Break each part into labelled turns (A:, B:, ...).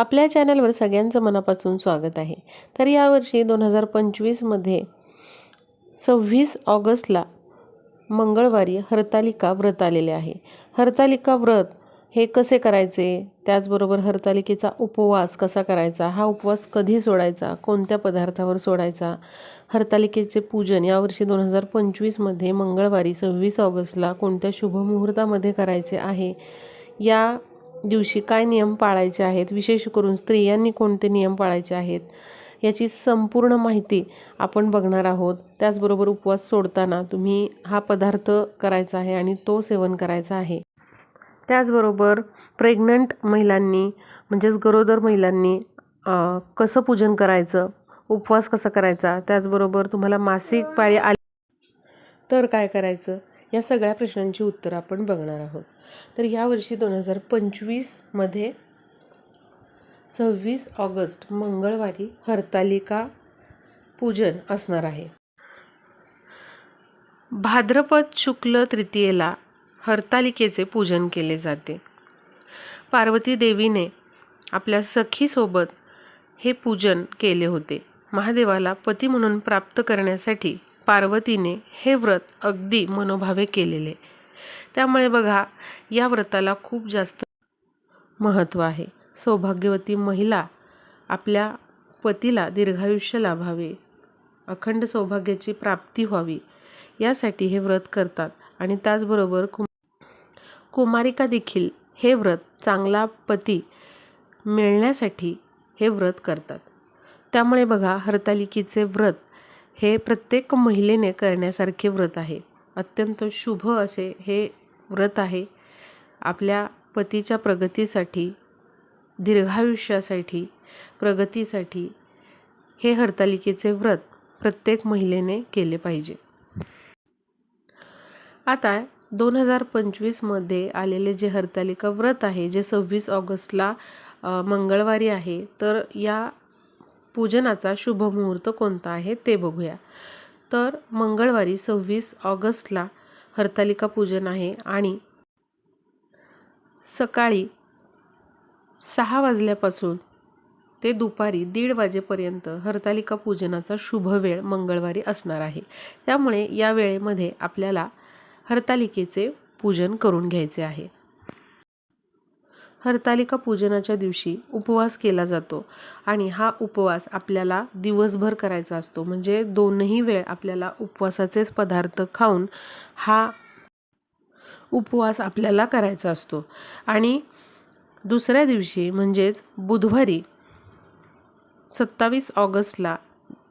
A: आपल्या चॅनलवर सगळ्यांचं मनापासून स्वागत आहे. तर यावर्षी दोन हजार पंचवीसमध्ये सव्वीस ऑगस्टला मंगळवारी हरतालिका व्रत आलेले आहे. हरतालिका व्रत हे कसे करायचे? त्याचबरोबर हरतालिकेचा उपवास कसा करायचा? हा उपवास कधी सोडायचा? कोणत्या पदार्थावर सोडायचा? हरतालिकेचे पूजन यावर्षी दोन हजार पंचवीसमध्ये मंगळवारी सव्वीस ऑगस्टला कोणत्या शुभमुहूर्तामध्ये करायचे आहे? या दिवशी काय नियम पाळायचे आहेत? विशेष करून स्त्रियांनी कोणते नियम पाळायचे आहेत? याची संपूर्ण माहिती आपण बघणार आहोत. त्याचबरोबर उपवास सोडताना तुम्ही हा पदार्थ करायचा आहे आणि तो सेवन करायचा आहे. त्याचबरोबर प्रेग्नंट महिलांनी म्हणजेच गरोदर महिलांनी कसं पूजन करायचं? उपवास कसा करायचा? त्याचबरोबर तुम्हाला मासिक पाळी आली तर काय करायचं? या सगळ्या प्रश्नांची उत्तरं आपण बघणार आहोत. तर यावर्षी दोन हजार पंचवीसमध्ये सव्वीस ऑगस्ट मंगळवारी हरतालिका पूजन असणार आहे. भाद्रपद शुक्ल तृतीयेला हरतालिकेचे पूजन केले जाते. पार्वती देवीने आपल्या सखीसोबत हे पूजन केले होते. महादेवाला पती म्हणून प्राप्त करण्यासाठी पार्वतीने हे व्रत अगदी मनोभावे केलेले. त्यामुळे बघा या व्रताला खूप जास्त महत्त्व आहे. सौभाग्यवती महिला आपल्या पतीला दीर्घायुष्य लाभावे अखंड सौभाग्याची प्राप्ती व्हावी यासाठी हे व्रत करतात. आणि त्याचबरोबर कुम कुमारिका देखील हे व्रत चांगला पती मिळण्यासाठी हे व्रत करतात. त्यामुळे बघा हरतालिकेचे व्रत हे प्रत्येक महिलेने करण्यासारखे व्रत आहे. अत्यंत शुभ असे हे व्रत आहे. आपल्या पतीच्या प्रगतीसाठी दीर्घायुष्यासाठी प्रगतीसाठी हे हरतालिकेचे व्रत प्रत्येक महिलेने केले पाहिजे. आता दोन हजार पंचवीसमध्ये आलेले जे हरतालिका व्रत आहे जे सव्वीस ऑगस्टला मंगळवारी आहे तर या पूजनाचा शुभ मुहूर्त कोणता आहे ते बघूया. तर मंगळवारी सव्वीस ऑगस्टला हरतालिका पूजन आहे आणि सकाळी सहा वाजल्यापासून ते दुपारी दीड वाजेपर्यंत हरतालिका पूजनाचा शुभ वेळ मंगळवारी असणार आहे. त्यामुळे या वेळेमध्ये आपल्याला हरतालिकेचे पूजन करून घ्यायचे आहे. हरतालिका पूजनाच्या दिवशी उपवास केला जातो आणि हा उपवास आपल्याला दिवसभर करायचा असतो. म्हणजे दोनही वेळ आपल्याला उपवासाचेच पदार्थ खाऊन हा उपवास आपल्याला करायचा असतो. आणि दुसऱ्या दिवशी म्हणजेच बुधवारी सत्तावीस ऑगस्टला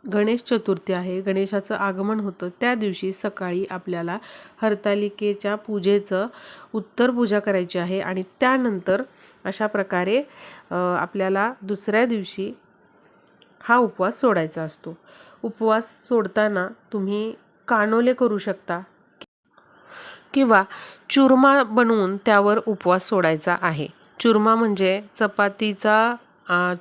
A: गणेश चतुर्थी आहे. गणेशाचं आगमन होतं. त्या दिवशी सकाळी आपल्याला हरतालिकेच्या पूजेचं उत्तर पूजा करायची आहे आणि त्यानंतर अशा प्रकारे आपल्याला दुसऱ्या दिवशी हा उपवास सोडायचा असतो. उपवास सोडताना तुम्ही कानोले करू शकता किंवा चुरमा बनवून त्यावर उपवास सोडायचा आहे. चुरमा म्हणजे चपातीचा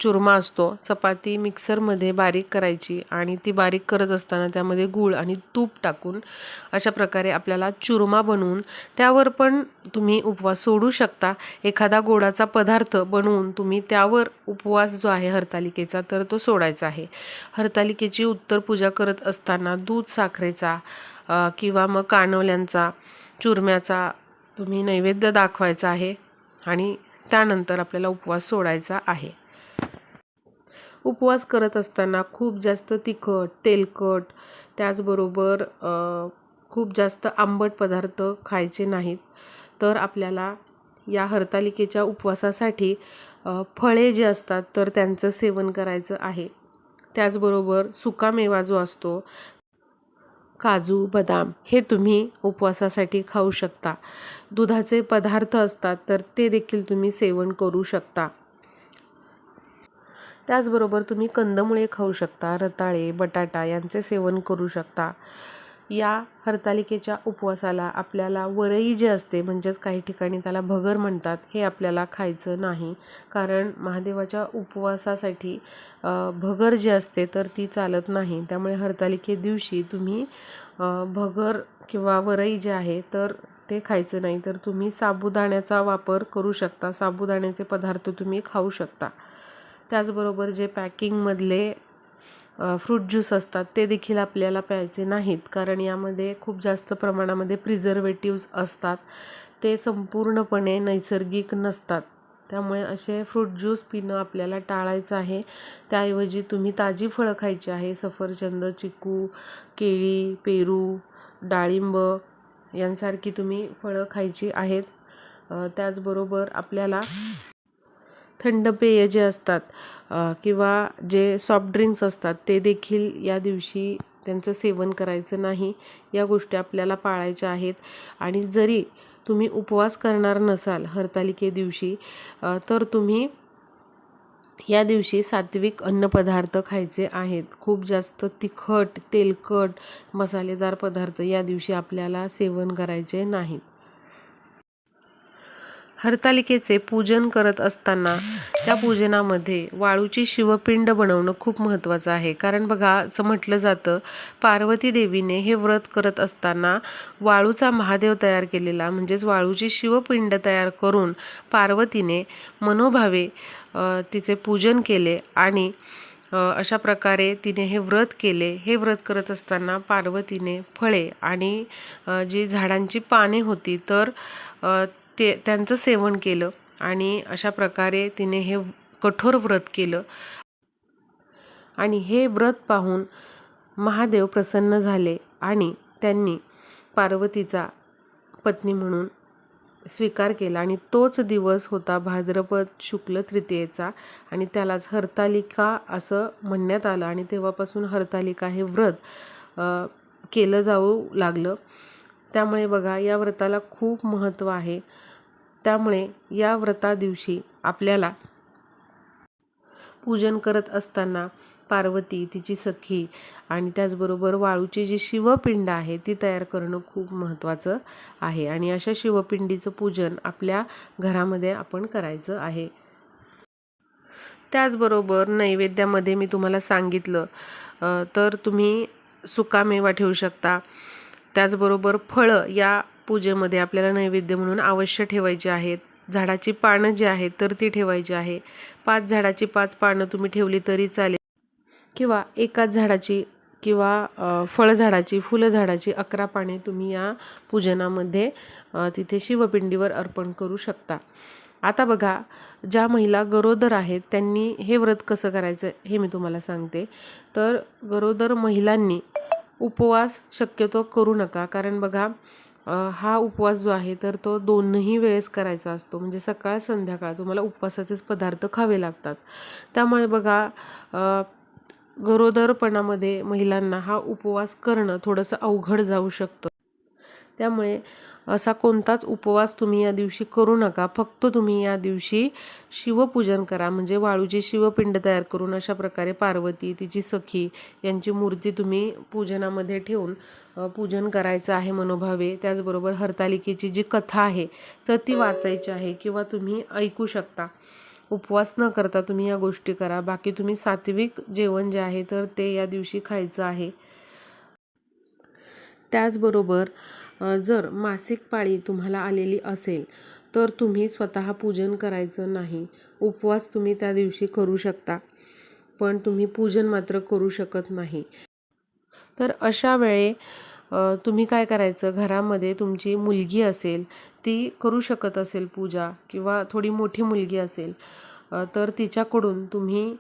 A: चुरमा असतो. चपाती मिक्सरमध्ये बारीक करायची आणि ती बारीक करत असताना त्यामध्ये गूळ आणि तूप टाकून अशा प्रकारे आपल्याला चुरमा बनवून त्यावर पण तुम्ही उपवास सोडू शकता. एखादा गोडाचा पदार्थ बनवून तुम्ही त्यावर उपवास जो आहे हरतालिकेचा तर तो सोडायचा आहे. हरतालिकेची उत्तर पूजा करत असताना दूध साखरेचा किंवा मग कानवल्यांचा चुरम्याचा तुम्ही नैवेद्य दाखवायचा आहे आणि त्यानंतर आपल्याला उपवास सोडायचा आहे. उपवास करत असताना खूप जास्त तिखट तेलकट त्याचबरोबर खूप जास्त आंबट पदार्थ खायचे नाहीत. तर आपल्याला या हरतालिकेच्या उपवासासाठी फळे जे असतात तर त्यांचं सेवन करायचं आहे. त्याचबरोबर सुकामेवा जो असतो काजू बदाम हे तुम्ही उपवासासाठी खाऊ शकता. दुधाचे पदार्थ असतात तर ते देखील तुम्ही सेवन करू शकता. त्याचबरोबर तुम्ही कंदमुळे खाऊ शकता रताळे बटाटा यांचे सेवन करू शकता. या हरतालिकेच्या उपवासाला आपल्याला वरई जे असते म्हणजेच काही ठिकाणी त्याला भगर म्हणतात हे आपल्याला खायचं नाही. कारण महादेवाच्या उपवासासाठी भगर जी असते तर ती चालत नाही. त्यामुळे हरतालिके दिवशी तुम्ही भगर किंवा वरई जे आहे तर ते खायचं नाही. तर तुम्ही साबुदाण्याचा वापर करू शकता. साबुदाण्याचे पदार्थ तुम्ही खाऊ शकता. त्याचबरोबर जे पॅकिंगमधले फ्रूट ज्यूस असतात ते देखील आपल्याला प्यायचे नाहीत. कारण यामध्ये खूप जास्त प्रमाणामध्ये प्रिझर्वेटिव्ज असतात. ते संपूर्णपणे नैसर्गिक नसतात. त्यामुळे असे फ्रूट ज्यूस पिणं आपल्याला टाळायचं आहे. त्याऐवजी तुम्ही ताजी फळं खायची आहे. सफरचंद चिकू केळी पेरू डाळिंब यांसारखी तुम्ही फळं खायची आहेत. त्याचबरोबर आपल्याला थंड पेय जे असतात किंवा जे सॉफ्ट ड्रिंक्स असतात ते देखील या दिवशी त्यांचं सेवन करायचं नाही. या गोष्टी आपल्याला पाळायच्या आहेत. आणि जरी तुम्ही उपवास करणार नसाल हरतालिके दिवशी तर तुम्ही या दिवशी सात्विक अन्नपदार्थ खायचे आहेत. खूप जास्त तिखट तेलकट मसालेदार पदार्थ या दिवशी आपल्याला सेवन करायचे नाहीत. हरतालिकेचे पूजन करत असताना त्या पूजनामध्ये वाळूची शिवपिंड बनवणं खूप महत्त्वाचं आहे. कारण बघा असं म्हटलं जातं पार्वती देवीने हे व्रत करत असताना वाळूचा महादेव तयार केलेला म्हणजेच वाळूची शिवपिंड तयार करून पार्वतीने मनोभावे तिचे पूजन केले आणि अशा प्रकारे तिने हे व्रत केले. हे व्रत करत असताना पार्वतीने फळे आणि जी झाडांची पाने होती तर ते त्यांचं सेवन केलं आणि अशा प्रकारे तिने हे कठोर व्रत केलं. आणि हे व्रत पाहून महादेव प्रसन्न झाले आणि त्यांनी पार्वतीचा पत्नी म्हणून स्वीकार केला आणि तोच दिवस होता भाद्रपद शुक्ल तृतीयेचा आणि त्यालाच हरतालिका असं म्हणण्यात आलं आणि तेव्हापासून हरतालिका हे व्रत केलं जाऊ लागलं. त्यामुळे बघा या व्रताला खूप महत्त्व आहे. त्यामुळे या व्रता दिवशी आपल्याला पूजन करत असताना पार्वती तिची सखी आणि त्याचबरोबर वाळूची जी शिवपिंड आहे ती तयार करणं खूप महत्त्वाचं आहे. आणि अशा शिवपिंडीचं पूजन आपल्या घरामध्ये आपण करायचं आहे. त्याचबरोबर नैवेद्यामध्ये मी तुम्हाला सांगितलं तर तुम्ही सुकामेवा ठेवू शकता. त्याचबरोबर फळं या पूजेमध्ये आपल्याला नैवेद्य म्हणून अवश्य ठेवायची आहेत. झाडाची पानं जी आहेत तर ती ठेवायची आहे. पाच झाडाची पाच पानं तुम्ही ठेवली तरी चालेल. किंवा एकाच झाडाची किंवा फळझाडाची फुलझाडाची अकरा पाने तुम्ही या पूजनामध्ये तिथे शिवपिंडीवर अर्पण करू शकता. आता बघा ज्या महिला गरोदर आहेत त्यांनी हे व्रत कसं करायचं हे मी तुम्हाला सांगते. तर गरोदर महिलांनी उपवास शक्यतो करू नका. कारण बघा हा उपवास जो आहे तर तो दोनही वेळेस करायचा असतो. म्हणजे सकाळ संध्याकाळ तुम्हाला उपवासाचेच पदार्थ खावे लागतात. त्यामुळे बघा गरोदरपणामध्ये महिलांना हा उपवास करणं थोडंसं अवघड जाऊ शकतं. त्यामुळे असा कोणताच उपवास तुम्ही या दिवशी करू नका. फक्त तुम्ही या दिवशी शिवपूजन करा. म्हणजे वाळूची शिवपिंड तयार करून अशा प्रकारे पार्वती तिची सखी यांची मूर्ती तुम्ही पूजनामध्ये ठेवून पूजन करायचं आहे मनोभावे. त्याचबरोबर हरतालिकेची जी कथा आहे तर ती वाचायची आहे किंवा तुम्ही ऐकू शकता. उपवास न करता तुम्ही या गोष्टी करा. बाकी तुम्ही सात्विक जेवण जे आहे तर ते या दिवशी खायचं आहे. त्याचबरोबर जर मासिक पाळी तुम्हाला आलेली असेल तर तुम्ही स्वतः पूजन करायचं नाही. उपवास तुम्ही त्या दिवशी करू शकता पण तुम्ही पूजन मात्र करू शकत नाही. तर अशा वेळे तुम्ही काय करायचं? घरामध्ये तुमची मुलगी असेल ती करू शकत असेल पूजा किंवा थोडी मोठी मुलगी असेल तर तिच्याकडून तुम्ही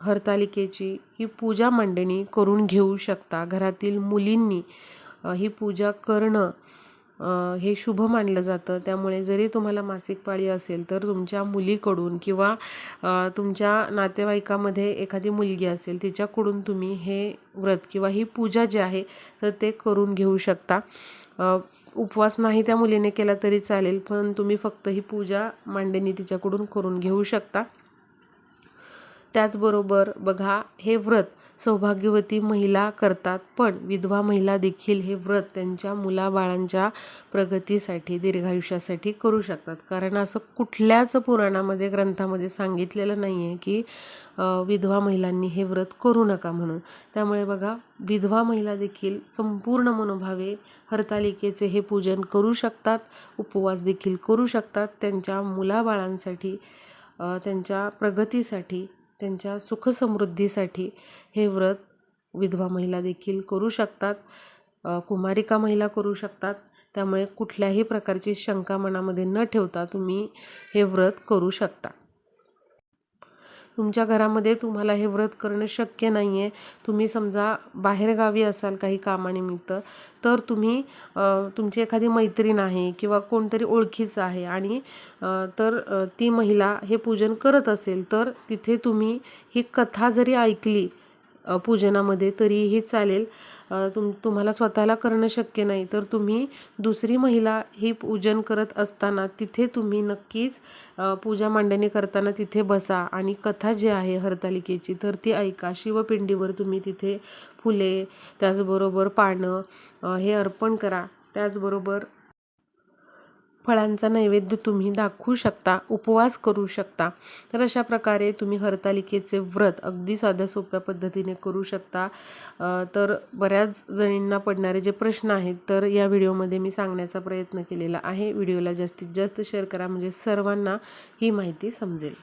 A: हरतालिकेची ही पूजा मांडणी करून घेऊ शकता. घरातील मुलींनी ही पूजा करणं हे शुभ मानलं जातं. त्यामुळे जरी तुम्हाला मासिक पाळी असेल तर तुमच्या मुलीकडून किंवा तुमच्या नातेवाईकामध्ये एखादी मुलगी असेल तिच्याकडून तुम्ही हे व्रत किंवा ही पूजा जी आहे तर ते करून घेऊ शकता. उपवास नाही त्या मुलीने केला तरी चालेल पण तुम्ही फक्त ही पूजा मांडणी तिच्याकडून करून घेऊ शकता. त्याचबरोबर बघा हे व्रत सौभाग्यवती महिला करतात. पण विधवा महिला देखील हे व्रत त्यांच्या मुलाबाळांच्या प्रगतीसाठी दीर्घायुष्यासाठी करू शकतात. कारण असं कुठल्याच पुराणामध्ये ग्रंथामध्ये सांगितलेलं नाही आहे की विधवा महिलांनी हे व्रत करू नका म्हणून. त्यामुळे बघा विधवा महिला देखील संपूर्ण मनोभावे हरतालिकेचे हे पूजन करू शकतात उपवास देखील करू शकतात. त्यांच्या मुलाबाळांसाठी त्यांच्या प्रगतीसाठी त्यांच्या सुखसमृद्धीसाठी हे व्रत विधवा महिला देखील करू शकतात कुमारिका महिला करू शकतात. त्यामुळे कुठल्याही प्रकारची शंका मनामध्ये न ठेवता तुम्ही हे व्रत करू शकता. तुमच्या घरामध्ये तुम्हाला हे व्रत करणं शक्य नाही आहे तुम्ही समजा बाहेरगावी असाल काही कामानिमित्त तर तुम्ही तुमची एखादी मैत्रीण आहे किंवा कोणतरी ओळखीचं आहे आणि तर ती महिला हे पूजन करत असेल तर तिथे तुम्ही ही कथा जरी ऐकली पूजनामध्ये तरीही चालेल. तुम तुम्हाला स्वतःला करणं शक्य नाही तर तुम्ही दुसरी महिला ही पूजन करत असताना तिथे तुम्ही नक्कीच पूजा मांडणी करताना तिथे बसा आणि कथा जी आहे हरतालिकेची तर ती ऐका. शिवपिंडीवर तुम्ही तिथे फुले त्याचबरोबर पानं हे अर्पण करा. त्याचबरोबर फळांचा नैवेद्य तुम्ही दाखवू शकता उपवास करू शकता. तर अशा प्रकारे तुम्ही हरतालिकेचे व्रत अगदी साध्या सोप्या पद्धतीने करू शकता. तर बऱ्याच जणींना पडणारे जे प्रश्न आहेत तर या व्हिडिओमध्ये मी सांगण्याचा प्रयत्न केलेला आहे. व्हिडिओला जास्तीत जास्त शेअर करा म्हणजे सर्वांना ही माहिती समजेल.